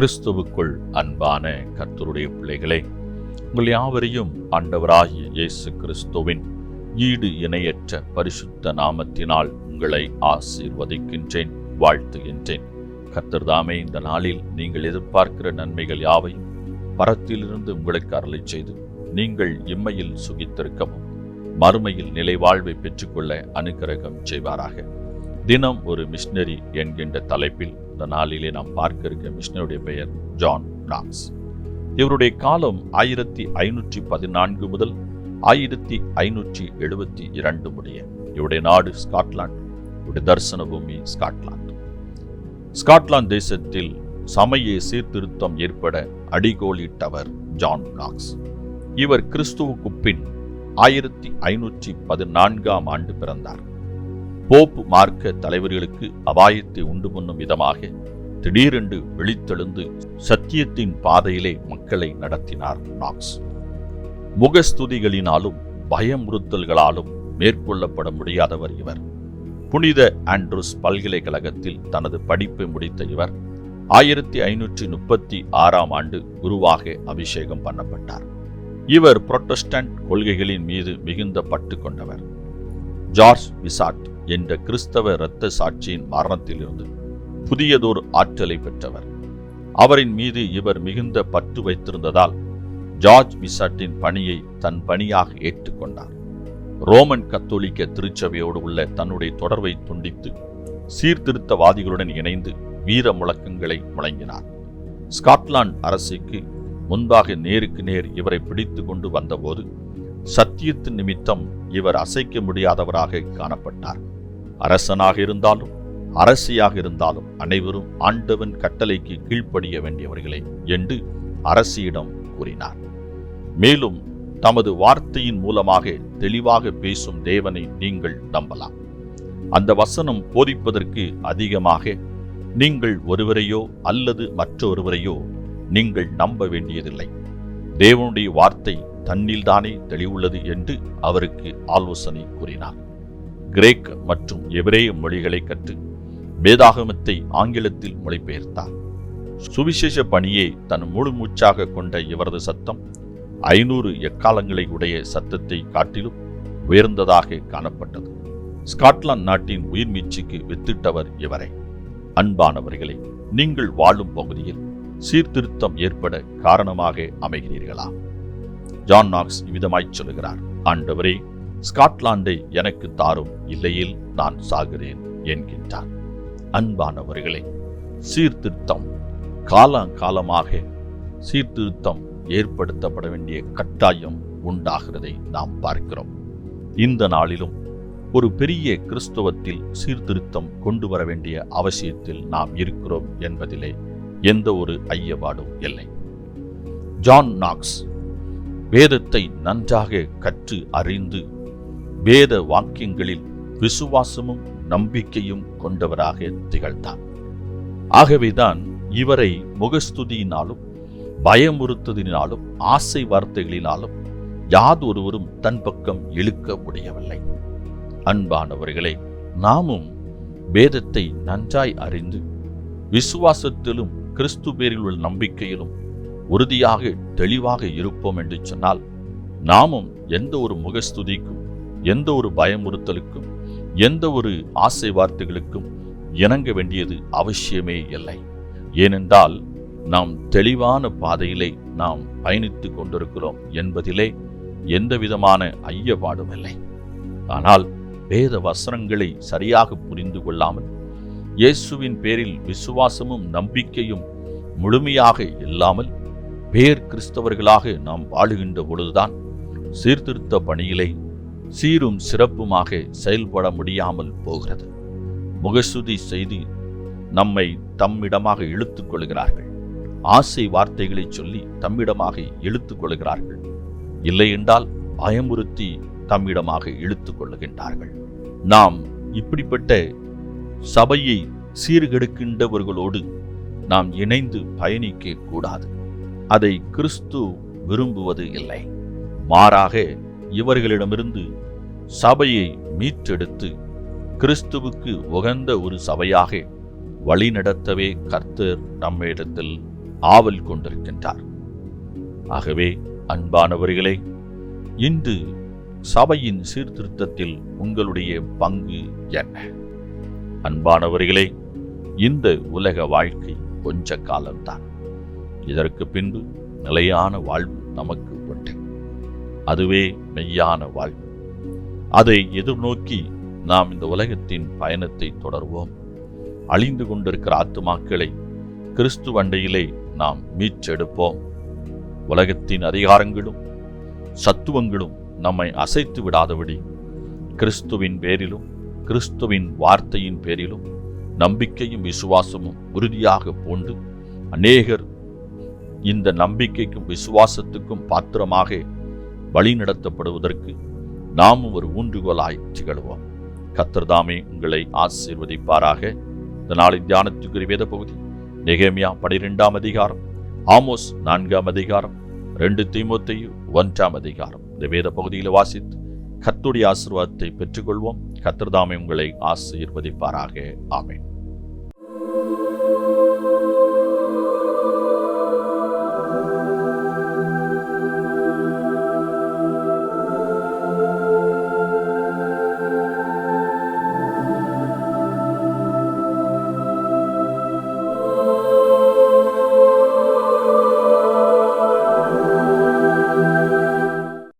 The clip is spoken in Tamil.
கிறிஸ்துவுக்குள் அன்பான கர்த்தருடைய பிள்ளைகளே உங்கள் யாவரையும் ஆண்டவராகிய இயேசு கிறிஸ்துவின் ஈடு இணையற்ற பரிசுத்த நாமத்தினால் உங்களை ஆசீர்வதிக்கின்றேன் வாழ்த்துகின்றேன். கர்த்தர்தாமே இந்த நாளில் நீங்கள் எதிர்பார்க்கிற நன்மைகள் யாவையும் பரத்திலிருந்து உங்களுக்கு அருளை செய்து நீங்கள் இம்மையில் சுகித்திருக்கவும் மறுமையில் நிலை வாழ்வை பெற்றுக்கொள்ள அனுக்கிரகம் செய்வாராக. தினம் ஒரு மிஷினரி என்கின்ற தலைப்பில் இந்த நாளிலே நாம் பார்க்க இருக்க மிஷினருடைய பெயர் ஜான் நாக்ஸ் இவருடைய காலம் ஆயிரத்தி ஐநூற்றி பதினான்கு முதல் ஆயிரத்தி ஐநூற்றி எழுபத்தி இரண்டு முடிய. இவருடைய நாடு ஸ்காட்லாந்து இவருடைய தரிசன பூமி ஸ்காட்லாந்து. ஸ்காட்லாந்து தேசத்தில் சமய சீர்திருத்தம் ஏற்பட அடிகோலிட்டவர் ஜான் நாக்ஸ் இவர் கிறிஸ்துவுக்கு பின் ஆயிரத்தி ஐநூற்றி பதினான்காம் ஆண்டு பிறந்தார். போப் மார்க்க தலைவர்களுக்கு அபாயத்தை உண்டு பண்ணும் விதமாக திடீரென்று விழித்தெழுந்து சத்தியத்தின் பாதையிலே மக்களை நடத்தினார் நாக்ஸ். முகஸ்துதிகளினாலும் பயமுறுத்தல்களாலும் மேற்கொள்ளப்பட முடியாதவர் இவர். புனித ஆண்ட்ரூஸ் பல்கலைக்கழகத்தில் தனது படிப்பை முடித்த இவர் ஆயிரத்தி ஐநூற்றி முப்பத்தி ஆறாம் ஆண்டு குருவாக அபிஷேகம் பண்ணப்பட்டார். இவர் புரொட்டஸ்டன்ட் கொள்கைகளின் மீது மிகுந்த பட்டு கொண்டவர். ஜார்ஜ் விசாட் என்ற கிறிஸ்தவ இரத்த சாட்சியின் மரணத்திலிருந்து புதியதோர் ஆற்றலை பெற்றவர். அவரின் மீது இவர் மிகுந்த பற்று வைத்திருந்ததால் ஜார்ஜ் விசாட்டின் பணியை தன் பணியாக ஏற்றுக்கொண்டார். ரோமன் கத்தோலிக்க திருச்சபையோடு உள்ள தன்னுடைய தொடர்பை துண்டித்து சீர்திருத்தவாதிகளுடன் இணைந்து வீர முழக்கங்களை முழங்கினார். ஸ்காட்லாந்து அரசுக்கு முன்பாக நேருக்கு நேர் இவரை பிடித்து கொண்டு வந்தபோது சத்தியத்தின் நிமித்தம் இவர் அசைக்க முடியாதவராக காணப்பட்டார். அரசனாக இருந்தாலும் அரசியாக இருந்தாலும் அனைவரும் ஆண்டவன் கட்டளைக்கு கீழ்ப்படிய வேண்டியவர்களே என்று அரசியிடம் கூறினார். மேலும் தமது வார்த்தையின் மூலமாக தெளிவாக பேசும் தேவனை நீங்கள் நம்பலாம். அந்த வசனம் போதிப்பதற்கு அதிகமாக நீங்கள் ஒருவரையோ அல்லது மற்றொருவரையோ நீங்கள் நம்ப வேண்டியதில்லை. தேவனுடைய வார்த்தை தன்னில்தானே தெளிவுள்ளது என்று அவருக்கு ஆலோசனை கூறினார். கிரேக்க மற்றும் எபிரேய மொழிகளை கற்று வேதாகமத்தை ஆங்கிலத்தில் மொழிபெயர்த்தார். சுவிசேஷ பணியை தன் முழு மூச்சாக கொண்ட இவரது சத்தம் ஐநூறு எக்காலங்களை உடைய சத்தத்தை காட்டிலும் உயர்ந்ததாக காணப்பட்டது. ஸ்காட்லாந்து நாட்டின் உயிர் மீட்சிக்கு வித்திட்டவர் இவரை. அன்பானவர்களே நீங்கள் வாழும் பகுதியில் சீர்திருத்தம் ஏற்பட காரணமாக அமைகிறீர்களா? ஜான் நாக்ஸ் இவ்விதமாய் சொல்லுகிறார் ஆண்டவரே ஸ்காட்லாண்டை எனக்கு தாரும் இல்லையில் நான் சாகிறேன் என்கின்றார் அன்பானவர்களே சீர்திருத்தம் காலங்காலமாக சீர்திருத்தம் ஏற்படுத்தப்பட வேண்டிய கட்டாயம் உண்டாகிறதை நாம் பார்க்கிறோம். இந்த நாளிலும் ஒரு பெரிய கிறிஸ்தவத்தில் சீர்திருத்தம் கொண்டு வர வேண்டிய அவசியத்தில் நாம் இருக்கிறோம் என்பதிலே எந்த ஒரு ஐயப்பாடும் இல்லை. ஜான் நாக்ஸ் வேதத்தை நன்றாக கற்று அறிந்து வேத வாக்கியங்களில் விசுவாசமும் நம்பிக்கையும் கொண்டவராக திகழ்ந்தார் ஆகவேதான் இவரை முகஸ்துதியினாலும் பயமுறுத்ததினாலும் ஆசை வார்த்தைகளினாலும் யாதொருவரும் தன் பக்கம் இழுக்க முடியவில்லை. அன்பானவர்களே நாமும் வேதத்தை நன்றாய் அறிந்து விசுவாசத்திலும் கிறிஸ்து பேரில் உள்ள நம்பிக்கையிலும் உறுதியாக தெளிவாக இருப்போம் என்று சொன்னால் நாமும் எந்த ஒரு முகஸ்துதிக்கும் எந்த ஒரு பயமுறுத்தலுக்கும் எந்த ஒரு ஆசை வார்த்தைகளுக்கும் இணங்க வேண்டியது அவசியமே இல்லை. ஏனென்றால் நாம் தெளிவான பாதையிலே நாம் பயணித்துக் கொண்டிருக்கிறோம் என்பதிலே எந்த விதமான ஐயப்பாடும் இல்லை. ஆனால் வேத வசனங்களை சரியாக புரிந்து கொள்ளாமல் இயேசுவின் பேரில் விசுவாசமும் நம்பிக்கையும் முழுமையாக இல்லாமல் பேர் கிறிஸ்தவர்களாக நாம் வாழுகின்ற பொழுதுதான் சீர்திருத்த பணியிலே சீரும் சிறப்புமாக செயல்பட முடியாமல் போகிறது. முகசுதி செய்து நம்மை தம்மிடமாக இழுத்துக் கொள்கிறார்கள். ஆசை வார்த்தைகளை சொல்லி தம்மிடமாக இழுத்துக் கொள்கிறார்கள். இல்லையென்றால் பயமுறுத்தி தம்மிடமாக இழுத்துக் கொள்ளுகின்றார்கள் நாம் இப்படிப்பட்ட சபையை சீர்கெடுக்கின்றவர்களோடு நாம் இணைந்து பயணிக்க கூடாது. அதை கிறிஸ்து விரும்புவது இல்லை. மாறாக இவர்களிடமிருந்து சபையை மீட்டெடுத்து கிறிஸ்துவுக்கு உகந்த ஒரு சபையாக வழிநடத்தவே கர்த்தர் நம்மிடத்தில் ஆவல் கொண்டிருக்கின்றார். ஆகவே அன்பானவர்களே இன்று சபையின் சீர்திருத்தத்தில் உங்களுடைய பங்கு என்ன? அன்பானவர்களே இந்த உலக வாழ்க்கை கொஞ்ச காலம்தான். இதற்கு பின்பு நிலையான வாழ்வு நமக்கு அதுவே மெய்யான வாழ்வு. அதை எதிர்நோக்கி நாம் இந்த உலகத்தின் பயணத்தை தொடர்வோம். அழிந்து கொண்டிருக்கிற ஆத்துமாக்களை கிறிஸ்து வண்டையிலே நாம் மீச்செடுப்போம் உலகத்தின் அதிகாரங்களும் சத்துவங்களும் நம்மை அசைத்து விடாதபடி கிறிஸ்துவின் பேரிலும் கிறிஸ்துவின் வார்த்தையின் பேரிலும் நம்பிக்கையும் விசுவாசமும் உறுதியாக பூண்டு அநேகர் இந்த நம்பிக்கைக்கும் விசுவாசத்துக்கும் பாத்திரமாக வழிநடத்தப்படுவதற்கு நாமும் ஒரு ஊன்றுகோலாய் திகழ்வோம். கத்தர்தாமே உங்களை ஆசீர்வதிப்பாராக. இந்த நாளின் தியானத்துக்குரிய வேத பகுதி நெகேமியா பனிரெண்டாம் அதிகாரம் ஆமோஸ் நான்காம் அதிகாரம் ரெண்டு தீமோத்தையு ஒன்றாம் அதிகாரம். இந்த வேத பகுதியில் வாசித்து கத்துடைய ஆசீர்வாதத்தை பெற்றுக்கொள்வோம். கத்தர்தாமே உங்களை ஆசீர்வதிப்பாராக. ஆமேன்.